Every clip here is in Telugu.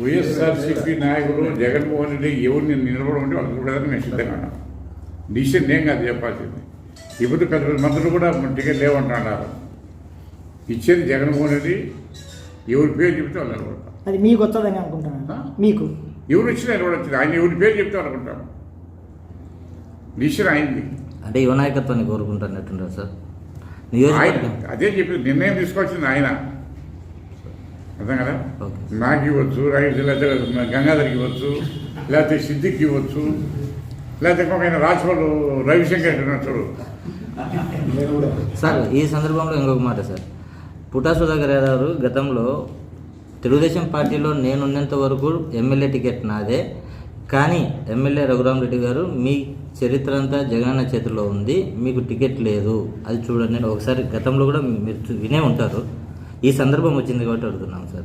వైఎస్ఆర్సీపీ నాయకుడు జగన్మోహన్ రెడ్డి ఎవరిని నిలబడమంటే వాళ్ళకి కూడా నేను సిద్ధంగా ఉన్నాను డిసిషన్ నేను కాదు చెప్పాల్సింది. ఇప్పుడు పెద్ద పెద్ద మంత్రులు కూడా టికెట్ లేవంటున్నారు. ఇచ్చేది జగన్మోహన్ రెడ్డి. ఎవరి పేరు చెప్తే వాళ్ళు నిలబడతారు. అది మీకు వస్తుందని అనుకుంటున్నాను? మీకు? ఎవరు వచ్చినా నిలబడచ్చు. ఆయన ఎవరి పేరు చెప్తే అనుకుంటాను డిసిషన్ అయింది. అంటే యువ నాయకత్వాన్ని కోరుకుంటున్నట్టున్నారు సార్. అదే చెప్పి నిర్ణయం తీసుకోవాల్సింది ఆయన. అర్థం కదా. నాకు ఇవ్వచ్చు రైతు లేకపోతే గంగాధర్కి ఇవ్వచ్చు లేకపోతే సిద్దికి ఇవ్వచ్చు లేకపోతే ఇంకొక రాజపాలు రవిశంకర్ చూడు. సార్ ఈ సందర్భంలో ఇంకొక మాట సార్. పుటా సుధాకర్ గారు గతంలో తెలుగుదేశం పార్టీలో నేనున్నంత వరకు ఎమ్మెల్యే టికెట్ నాదే కానీ ఎమ్మెల్యే రఘురామరెడ్డి గారు మీ చరిత్ర అంతా జగనన్న చేతిలో ఉంది మీకు టికెట్ లేదు. అది చూడండి. ఒకసారి గతంలో కూడా మీరు వినే ఉంటారు. ఈ సందర్భం వచ్చింది కాబట్టి అడుగుతున్నాం సార్.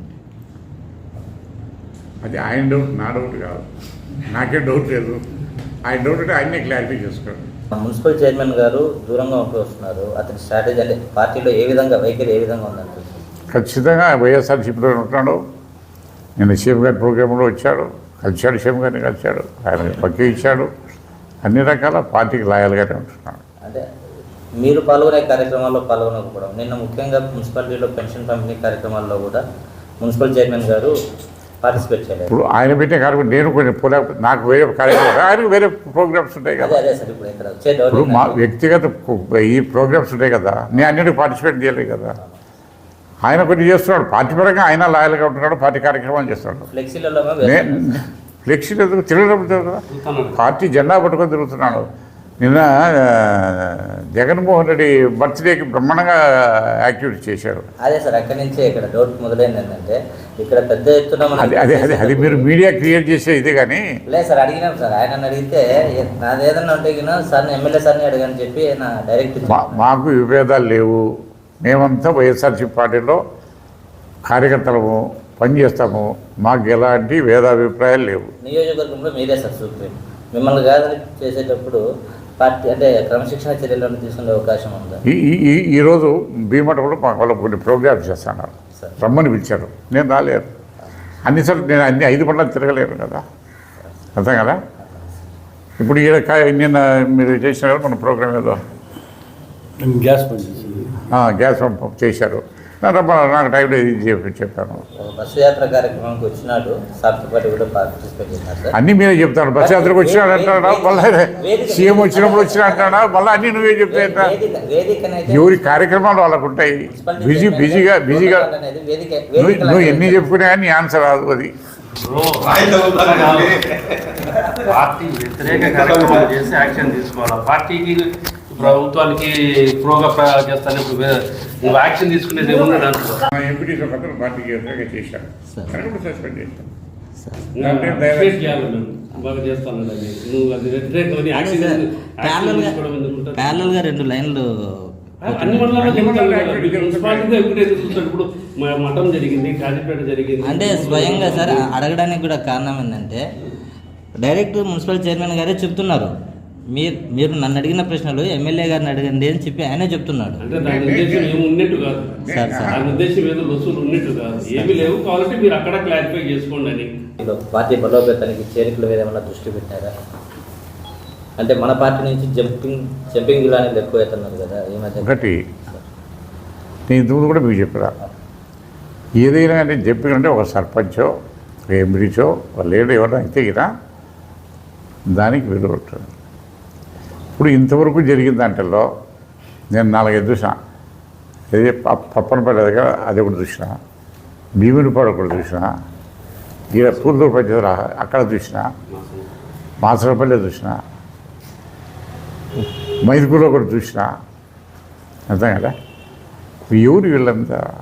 అది ఆయన డౌట్ నా డౌట్ కాదు. నాకే డౌట్ లేదు. ఆయన డౌట్ అంటే ఆయన్నే క్లారిఫై చేసుకోండి. మున్సిపల్ చైర్మన్ గారు దూరంగా ఉంటూ వస్తున్నారు. అతని స్ట్రాటజీ అంటే పార్టీలో ఏ విధంగా వైఖరి ఏ విధంగా ఉందంటే ఖచ్చితంగా వైఎస్ఆర్సీపీలో ఉంటున్నాడు. నిన్న సీఎం గారి ప్రోగ్రాంలో వచ్చాడు. కలిశాడు సీఎం గారిని కలిశాడు. ఆయన పక్కి ఇచ్చాడు. అన్ని రకాల పార్టీకి లాయల్గానే ఉంటున్నాడు. మీరు పాల్గొనే కార్యక్రమాల్లో పాల్గొనకపోవడం. నిన్న ముఖ్యంగా మున్సిపాలిటీలో పెన్షన్ పంపిణీ కార్యక్రమాల్లో కూడా మున్సిపల్ చైర్మన్ గారు పార్టిసిపేట్ చేయలేదు. ఇప్పుడు ఆయన పెట్టే కార్యక్రమం నేను కొంచెం పోలే నాకు వేరే కార్యక్రమం ఆయనకు వేరే ప్రోగ్రామ్స్ ఉంటాయి కదా. అదే సార్ ఇప్పుడు ఇక్కడ వచ్చే ఇప్పుడు మా వ్యక్తిగత ఈ ప్రోగ్రామ్స్ ఉంటాయి కదా. నేను అన్నిటికీ పార్టిసిపేట్ చేయలేదు కదా. ఆయన కొన్ని చేస్తున్నాడు. పార్టీ పరంగా ఆయన లాయల్గా ఉంటున్నాడు పార్టీ కార్యక్రమాలు చేస్తున్నాడు. ఫ్లెక్సీలలో నేను ఫ్లెక్సీలు ఎందుకు తిరగడం కదా పార్టీ జెండా పట్టుకొని తిరుగుతున్నాడు. నిన్న జగన్మోహన్ రెడ్డి బర్త్డేకి బ్రహ్మాండంగా యాక్టివిటీ చేశారు. అదే సార్ అక్కడి నుంచే ఇక్కడ డౌట్ మొదలైంది ఏంటంటే ఇక్కడ పెద్ద ఎత్తున అది అది అది మీరు మీడియా క్రియేట్ చేసే ఇది కానీ. లేదు సార్ అడిగినాం సార్. ఆయన అడిగితే నాది ఏదన్నా ఉంటే సార్ని ఎమ్మెల్యే సార్ని అడగని చెప్పి ఆయన డైరెక్ట్ మాకు విభేదాలు లేవు. మేమంతా వైఎస్ఆర్సీ పార్టీలో కార్యకర్తలము పనిచేస్తాము మాకు ఎలాంటి భేదాభిప్రాయాలు లేవు. నియోజకవర్గంలో మీరే సార్ సుప్రీం. మిమ్మల్ని కాదని చేసేటప్పుడు పార్టీ అంటే క్రమశిక్షణ చర్యలను తీసుకునే అవకాశం ఉందా? ఈ ఈ- ఈ ఈరోజు భీమటంలో మాకు వాళ్ళు కొన్ని ప్రోగ్రామ్స్ చేస్తున్నారు. సార్. రమ్మని పిలిచారు. నేను రాలేరు అన్నిసార్లు నేను అన్ని ఐదు పనులు తిరగలేను కదా. అర్థం కదా? ఇప్పుడు ఈడ కా- నిన్న మీరు చేసిన కదా మన ప్రోగ్రామ్ ఏదో? గ్యాస్ గ్యాస్ పంప్ చేశారు. నా రమ్మ నాకు టైం లేదు ఇది చెప్పి చెప్పాను. బస్సు యాత్ర కార్యక్రమానికి వచ్చినాడు సార్తో పాటు కూడా పార్టిసిపేట్ చేసినారు సార్. అన్నీ మీరే చెప్తాను బస్ యాత్రకు వచ్చినాడు అంటాడా మళ్ళీ సీఎం వచ్చినప్పుడు వచ్చినా అంటాడా మళ్ళీ అన్నీ నువ్వే చెప్తే ఎవరి కార్యక్రమాలు వాళ్ళకు ఉంటాయి. బిజీ బిజీగా బిజీగా ప్రోటోకాల్ అనేది వేదిక నువ్వు ఎన్ని చెప్పుకున్నా కానీ నీ ఆన్సర్ రాదు అది. పార్టీ వ్యతిరేక కార్యక్రమాలు చేసి యాక్షన్ తీసుకోవాలి? పార్టీకి ప్రభుత్వానికి ప్రోగా ప్ర- చేస్తాను ఇప్పుడు నువ్వు యాక్షన్ తీసుకునేది ఏమున్నాడు అంటున్నా మా ఎంపీటీ ఒకతను పార్టీకి వ్యతిరేకంగా. కానీ కూడా సస్పెండ్ గా- గా రెండు లైన్లు అన్ని ఇప్పుడు మ- మఠం జరిగింది కాజీపేట జరిగింది. అంటే స్వయంగా సార్ అడగడానికి కూడా కారణం ఏంటంటే డైరెక్ట్ మున్సిపల్ చైర్మన్ గారే చెప్తున్నారు. మీరు మీరు నన్ను అడిగిన ప్రశ్నలు ఎమ్మెల్యే గారిని అడగండి అని చెప్పి ఆయనే చెప్తున్నాడు. అంటే ఉద్దేశం ఏమి ఉన్నట్టు కాదు. Sir sir. దాని ఉద్దేశం ఏదో లొసులు ఉన్నట్టు కాదు. ఏమి లేవు కాబట్టి మీరు అక్కడ క్లారిఫై చేసుకోండి అని. పార్టీ బలోపేతానికి చేరికల మీద ఏమైనా దృష్టి పెట్టారా? అంటే మన పార్టీ నుంచి జంపింగ్ జంపింగ్ జిల్లాని ఎక్కువ అవుతున్నారు కదా ఈ మధ్య. ఒకటి నేను ఇంతకుముందు కూడా మీకు చెప్పిన ఏదైనా అంటే చెప్పినంటే ఒక సర్పంచో ఒక ఎంపీచో ఒక లీడర్ ఎవరైనా అయితే గినా దానికి విలువ ఉంటుంది. ఇప్పుడు ఇంతవరకు జరిగిన దాంట్లో నేను నాలుగైదు చూసిన. పప్పన పప్పనపల్లి దగ్గర అది ఒకటి చూసిన. భీమునిపాడు ఒకటి చూసిన. ఇలా పూర్తూరు పంచాయతీ అక్కడ చూసిన. మాసరపల్లి చూసిన. మైదుకూరులో ఒకటి చూసిన. అర్థం కదా? ఎవరు వీళ్ళంతా.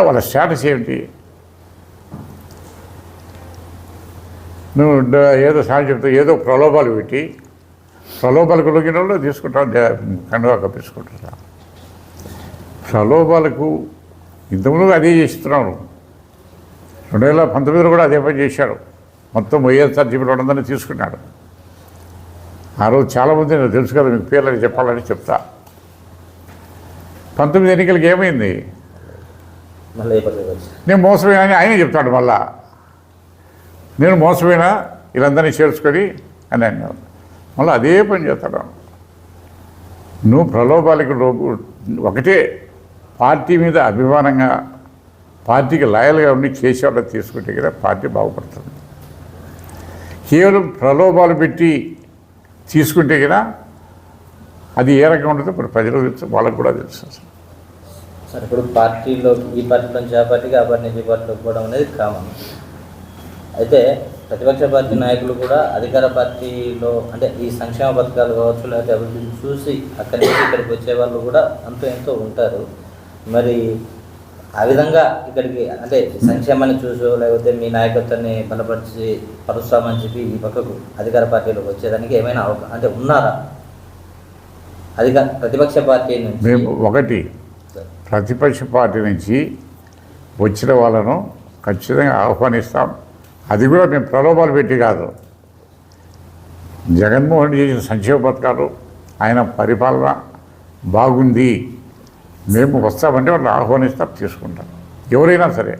వాళ్ళ స్టేటస్ ఏమిటి? నువ్వు ఏదో సాయం ఏదో ప్రలోభాలు పెట్టి ప్రలోభాలకు లొంగిన వాళ్ళు తీసుకుంటావు కండువా కప్పించుకుంటున్నా ప్రలోభాలకు ఇంతకుముందు అదే చేస్తున్నాను రెండు వేల పంతొమ్మిదిలో కూడా అదే పని చేశాడు మొత్తం వైఎస్ఆర్సీపీలో ఉన్నదని తీసుకున్నాడు ఆ రోజు చాలామంది నాకు తెలుసు కదా మీకు పేర్లని చెప్పాలని చెప్తా. పంతొమ్మిది ఎన్నికలకి ఏమైంది? నేను మోసపోయినా అని ఆయనే చెప్తాడు మళ్ళా. నేను మోసమైనా వీళ్ళందరినీ చేర్చుకొని అని అన్నాడు. మళ్ళీ అదే పని చేస్తాడు నువ్వు ప్రలోభాలకు లోపు ఒకటే పార్టీ మీద అభిమానంగా పార్టీకి లాయల్గా ఉండి చేసేవాళ్ళు తీసుకుంటే కదా పార్టీ బాగుపడుతుంది. కేవలం ప్రలోభాలు పెట్టి తీసుకుంటే కదా అది ఏ రకంగా ఉంటుందో ఇప్పుడు ప్రజలకు తెలుసు వాళ్ళకు కూడా తెలుసు సార్ ఇప్పుడు పార్టీలో ఈ పార్టీ నుంచి ఆ పార్టీకి ఆ పార్టీ నుంచి ఈ పార్టీలోకి పోవడం అనేది కామన్. అయితే ప్రతిపక్ష పార్టీ నాయకులు కూడా అధికార పార్టీలో అంటే ఈ సంక్షేమ పథకాలు కావచ్చు లేకపోతే అభివృద్ధిని చూసి అక్కడి నుంచి ఇక్కడికి వచ్చే వాళ్ళు కూడా అంతో ఎంతో ఉంటారు. మరి ఆ విధంగా ఇక్కడికి అంటే సంక్షేమాన్ని చూసో లేకపోతే మీ నాయకత్వాన్ని బలపరిచి పరుస్తామని చెప్పి ఈ పక్కకు అధికార పార్టీలోకి వచ్చేదానికి ఏమైనా అంటే ఉన్నారా? అధికార ప్రతిపక్ష పార్టీ నుంచి మేము ఒకటి ప్రతిపక్ష పార్టీ నుంచి వచ్చిన వాళ్ళను ఖచ్చితంగా ఆహ్వానిస్తాం. అది కూడా మేము ప్రలోభాలు పెట్టి కాదు. జగన్మోహన్ చేసిన సంక్షేమ పథకాలు ఆయన పరిపాలన బాగుంది. మేము వస్తామంటే వాళ్ళు ఆహ్వానిస్తాం తీసుకుంటాం. ఎవరైనా సరే.